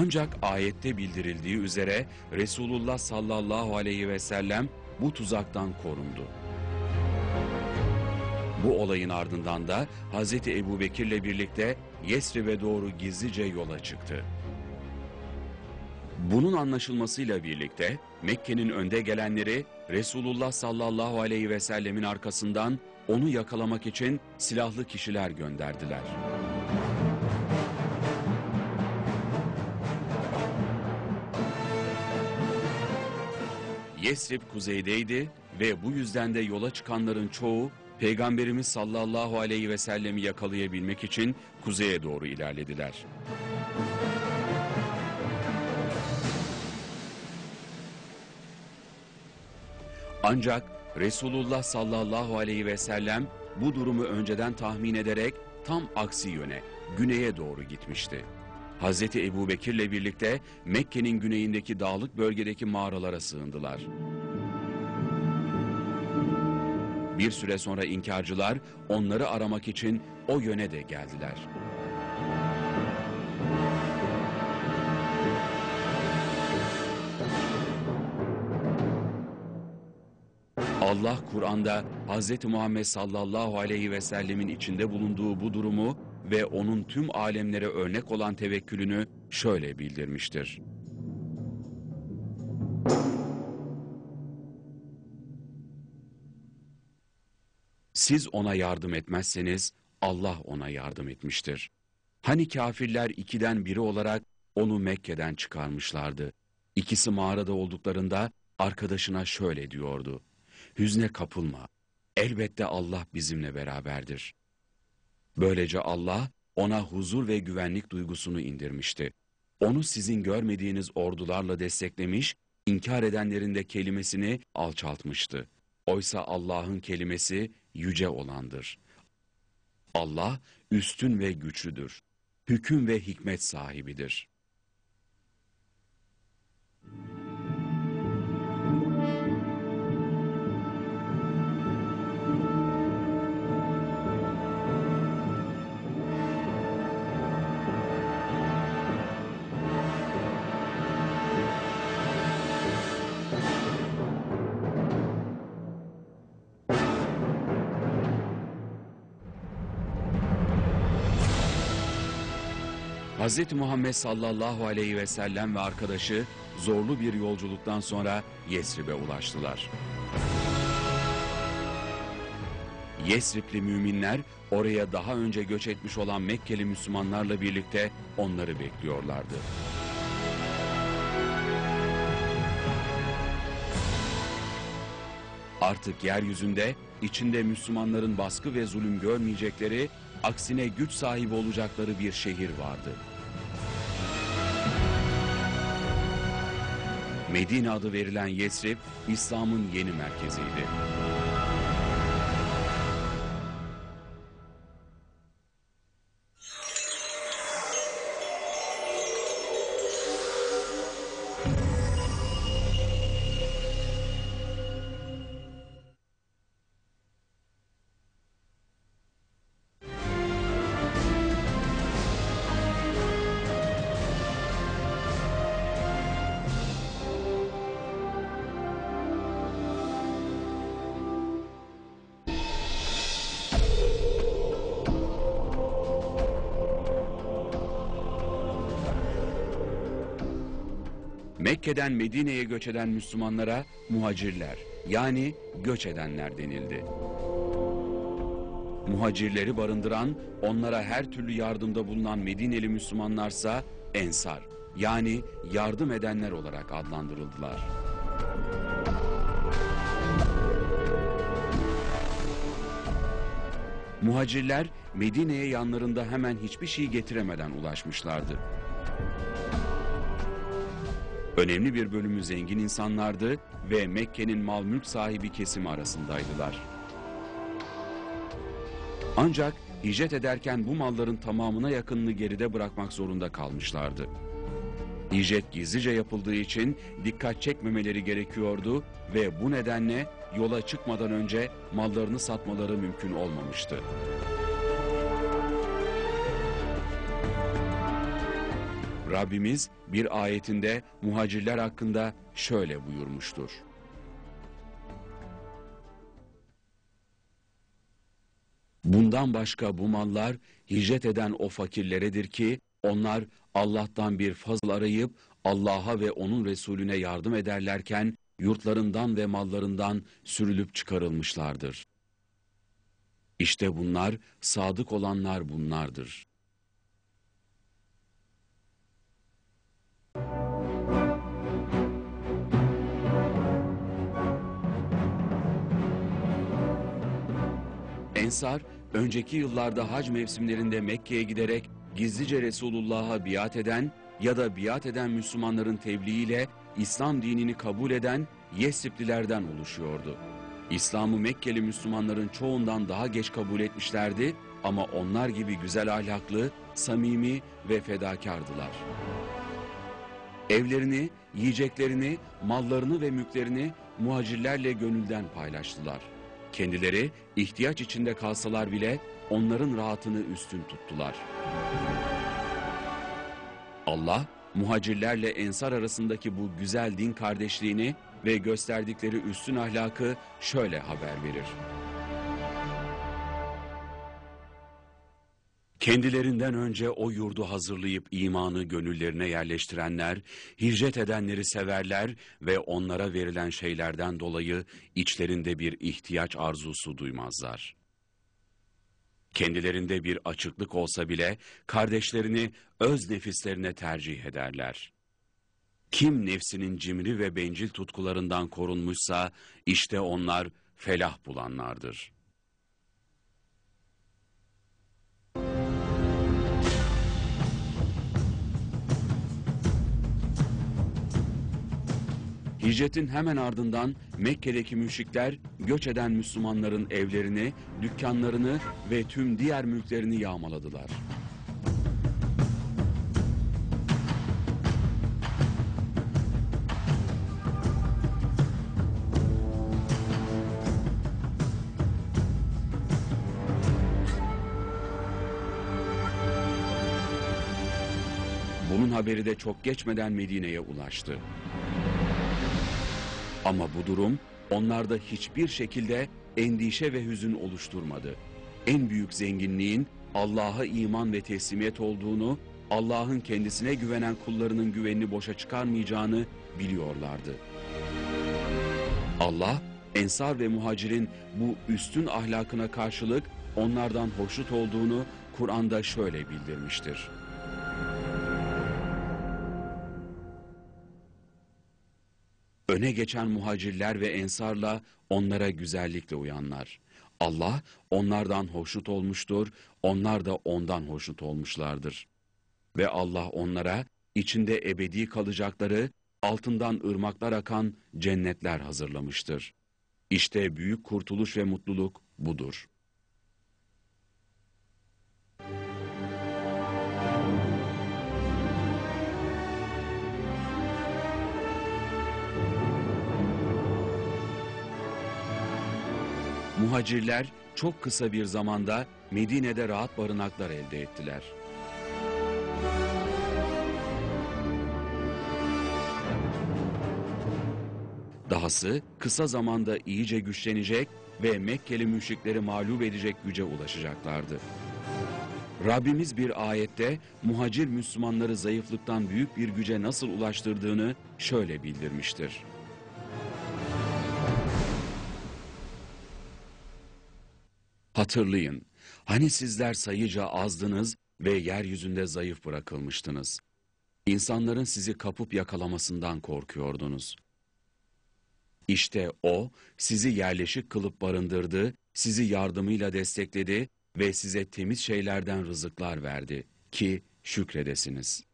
Ancak ayette bildirildiği üzere Resulullah sallallahu aleyhi ve sellem bu tuzaktan korundu. Bu olayın ardından da Hz. Ebu Bekir'le birlikte Yesrib'e doğru gizlice yola çıktı. Bunun anlaşılmasıyla birlikte Mekke'nin önde gelenleri Resulullah sallallahu aleyhi ve sellemin arkasından onu yakalamak için silahlı kişiler gönderdiler. Yesrib kuzeydeydi ve bu yüzden de yola çıkanların çoğu Peygamberimiz sallallahu aleyhi ve sellemi yakalayabilmek için kuzeye doğru ilerlediler. Ancak Resulullah sallallahu aleyhi ve sellem bu durumu önceden tahmin ederek tam aksi yöne, güneye doğru gitmişti. Hazreti Ebu Bekir'le birlikte Mekke'nin güneyindeki dağlık bölgedeki mağaralara sığındılar. Bir süre sonra inkarcılar onları aramak için o yöne de geldiler. Allah Kur'an'da Hz. Muhammed sallallahu aleyhi ve sellemin içinde bulunduğu bu durumu ve onun tüm alemlere örnek olan tevekkülünü şöyle bildirmiştir. Siz ona yardım etmezseniz Allah ona yardım etmiştir. Hani kafirler ikiden biri olarak onu Mekke'den çıkarmışlardı. İkisi mağarada olduklarında arkadaşına şöyle diyordu. Hüzne kapılma. Elbette Allah bizimle beraberdir. Böylece Allah ona huzur ve güvenlik duygusunu indirmişti. Onu sizin görmediğiniz ordularla desteklemiş, inkar edenlerin de kelimesini alçaltmıştı. Oysa Allah'ın kelimesi yüce olandır. Allah üstün ve güçlüdür. Hüküm ve hikmet sahibidir. Hz. Muhammed sallallahu aleyhi ve sellem ve arkadaşı zorlu bir yolculuktan sonra Yesrib'e ulaştılar. Yesribli müminler oraya daha önce göç etmiş olan Mekkeli Müslümanlarla birlikte onları bekliyorlardı. Artık yeryüzünde içinde Müslümanların baskı ve zulüm görmeyecekleri, aksine güç sahibi olacakları bir şehir vardı. Medine adı verilen Yesrib, İslam'ın yeni merkeziydi. Mekke'den Medine'ye göç eden Müslümanlara muhacirler yani göç edenler denildi. Muhacirleri barındıran, onlara her türlü yardımda bulunan Medineli Müslümanlarsa ensar yani yardım edenler olarak adlandırıldılar. Muhacirler Medine'ye yanlarında hemen hiçbir şey getiremeden ulaşmışlardı. Önemli bir bölümü zengin insanlardı ve Mekke'nin mal mülk sahibi kesimi arasındaydılar. Ancak hicret ederken bu malların tamamına yakınını geride bırakmak zorunda kalmışlardı. Hicret gizlice yapıldığı için dikkat çekmemeleri gerekiyordu ve bu nedenle yola çıkmadan önce mallarını satmaları mümkün olmamıştı. Rabbimiz bir ayetinde muhacirler hakkında şöyle buyurmuştur. Bundan başka bu mallar hicret eden o fakirleredir ki onlar Allah'tan bir fazl arayıp Allah'a ve onun Resulüne yardım ederlerken yurtlarından ve mallarından sürülüp çıkarılmışlardır. İşte bunlar sadık olanlar bunlardır. Ensar, önceki yıllarda hac mevsimlerinde Mekke'ye giderek gizlice Resulullah'a biat eden ya da biat eden Müslümanların tebliğiyle İslam dinini kabul eden Yesriplilerden oluşuyordu. İslam'ı Mekkeli Müslümanların çoğundan daha geç kabul etmişlerdi ama onlar gibi güzel ahlaklı, samimi ve fedakardılar. Evlerini, yiyeceklerini, mallarını ve mülklerini muhacirlerle gönülden paylaştılar. Kendileri ihtiyaç içinde kalsalar bile onların rahatını üstün tuttular. Allah, muhacirlerle ensar arasındaki bu güzel din kardeşliğini ve gösterdikleri üstün ahlakı şöyle haber verir. Kendilerinden önce o yurdu hazırlayıp imanı gönüllerine yerleştirenler, hicret edenleri severler ve onlara verilen şeylerden dolayı içlerinde bir ihtiyaç arzusu duymazlar. Kendilerinde bir açıklık olsa bile kardeşlerini öz nefislerine tercih ederler. Kim nefsinin cimri ve bencil tutkularından korunmuşsa işte onlar felah bulanlardır. Hicretin hemen ardından Mekke'deki müşrikler göç eden Müslümanların evlerini, dükkanlarını ve tüm diğer mülklerini yağmaladılar. Bunun haberi de çok geçmeden Medine'ye ulaştı. Ama bu durum onlarda hiçbir şekilde endişe ve hüzün oluşturmadı. En büyük zenginliğin Allah'a iman ve teslimiyet olduğunu, Allah'ın kendisine güvenen kullarının güvenini boşa çıkarmayacağını biliyorlardı. Allah, Ensar ve Muhacir'in bu üstün ahlakına karşılık onlardan hoşnut olduğunu Kur'an'da şöyle bildirmiştir. Öne geçen muhacirler ve ensarla onlara güzellikle uyanlar. Allah onlardan hoşnut olmuştur, onlar da ondan hoşnut olmuşlardır. Ve Allah onlara içinde ebedi kalacakları, altından ırmaklar akan cennetler hazırlamıştır. İşte büyük kurtuluş ve mutluluk budur.'' Muhacirler çok kısa bir zamanda Medine'de rahat barınaklar elde ettiler. Dahası kısa zamanda iyice güçlenecek ve Mekkeli müşrikleri mağlup edecek güce ulaşacaklardı. Rabbimiz bir ayette muhacir Müslümanları zayıflıktan büyük bir güce nasıl ulaştırdığını şöyle bildirmiştir. Hatırlayın, hani sizler sayıca azdınız ve yeryüzünde zayıf bırakılmıştınız. İnsanların sizi kapıp yakalamasından korkuyordunuz. İşte O, sizi yerleşik kılıp barındırdı, sizi yardımıyla destekledi ve size temiz şeylerden rızıklar verdi ki şükredesiniz.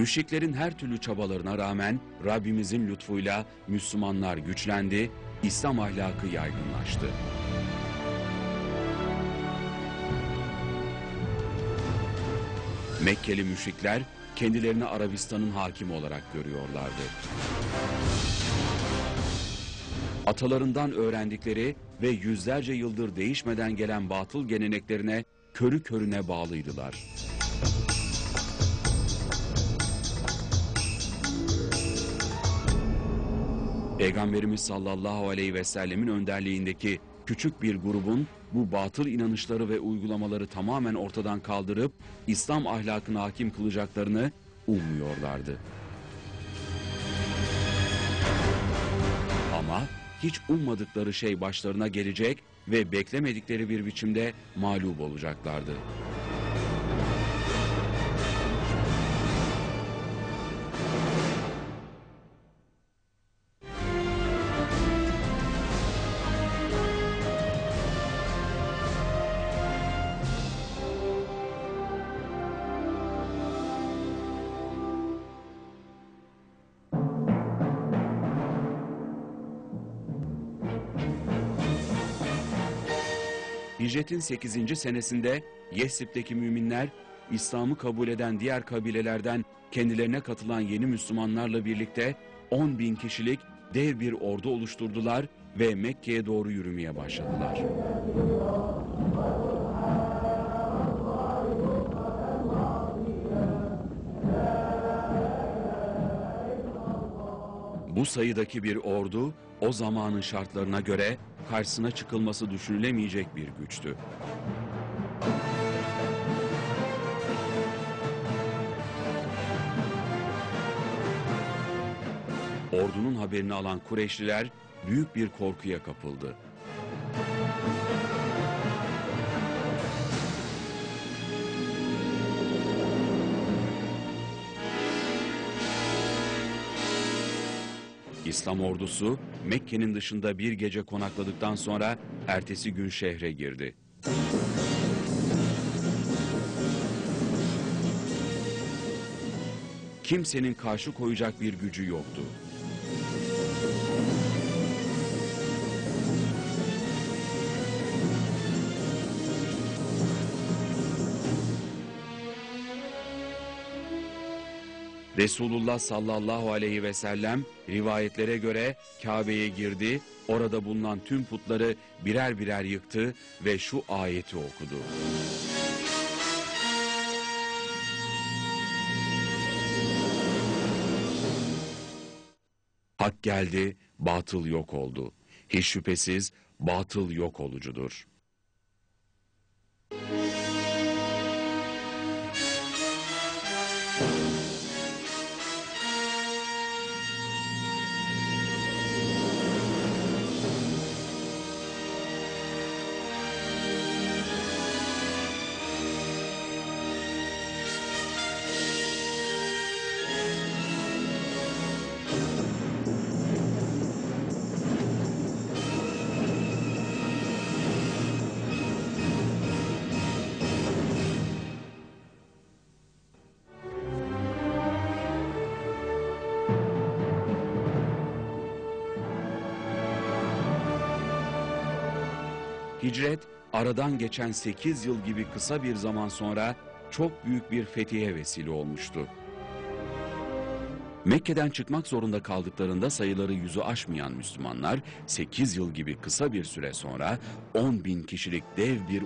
Müşriklerin her türlü çabalarına rağmen Rabbimizin lütfuyla Müslümanlar güçlendi, İslam ahlakı yaygınlaştı. Mekkeli müşrikler kendilerini Arabistan'ın hakimi olarak görüyorlardı. Atalarından öğrendikleri ve yüzlerce yıldır değişmeden gelen batıl geleneklerine körü körüne bağlıydılar. Peygamberimiz sallallahu aleyhi ve sellemin önderliğindeki küçük bir grubun bu batıl inanışları ve uygulamaları tamamen ortadan kaldırıp İslam ahlakını hakim kılacaklarını ummuyorlardı. Ama hiç ummadıkları şey başlarına gelecek ve beklemedikleri bir biçimde mağlup olacaklardı. Hicretin 8. senesinde Yesrib'deki müminler İslam'ı kabul eden diğer kabilelerden kendilerine katılan yeni Müslümanlarla birlikte 10 bin kişilik dev bir ordu oluşturdular ve Mekke'ye doğru yürümeye başladılar. Bu sayıdaki bir ordu o zamanın şartlarına göre karşısına çıkılması düşünülemeyecek bir güçtü. Ordunun haberini alan Kureyşliler büyük bir korkuya kapıldı. İslam ordusu Mekke'nin dışında bir gece konakladıktan sonra ertesi gün şehre girdi. Kimsenin karşı koyacak bir gücü yoktu. Resulullah sallallahu aleyhi ve sellem rivayetlere göre Kabe'ye girdi, orada bulunan tüm putları birer birer yıktı ve şu ayeti okudu. Hak geldi, batıl yok oldu. Hiç şüphesiz batıl yok olucudur. Hicret aradan geçen 8 yıl gibi kısa bir zaman sonra çok büyük bir fethiye vesile olmuştu. Mekke'den çıkmak zorunda kaldıklarında sayıları yüzü aşmayan Müslümanlar 8 yıl gibi kısa bir süre sonra 10 bin kişilik dev bir